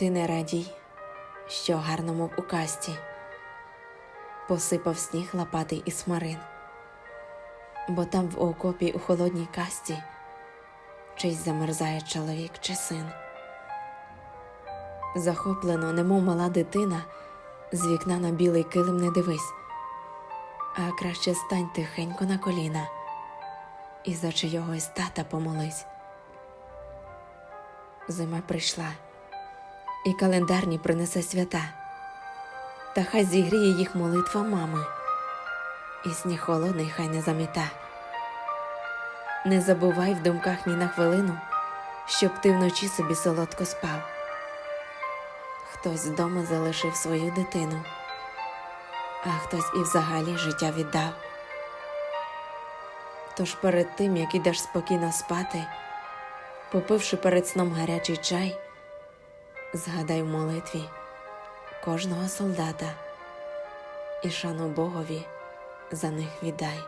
Ти не радій, що гарно мов у касті, посипав сніг лопатий і смарин, бо там в окопі у холодній касті чийсь замерзає чоловік чи син. Захоплено, немов мала дитина, з вікна на білий килим не дивись, а краще стань тихенько на коліна і за чийогось тата помолись. Зима прийшла, і календарні принесе свята, та хай зігріє їх молитва мами, і сніг холодний хай не заміта. Не забувай в думках ні на хвилину, щоб ти вночі собі солодко спав. Хтось вдома залишив свою дитину, а хтось і взагалі життя віддав. Тож перед тим, як ідеш спокійно спати, попивши перед сном гарячий чай, згадай в молитві кожного солдата і шану Богові за них віддай.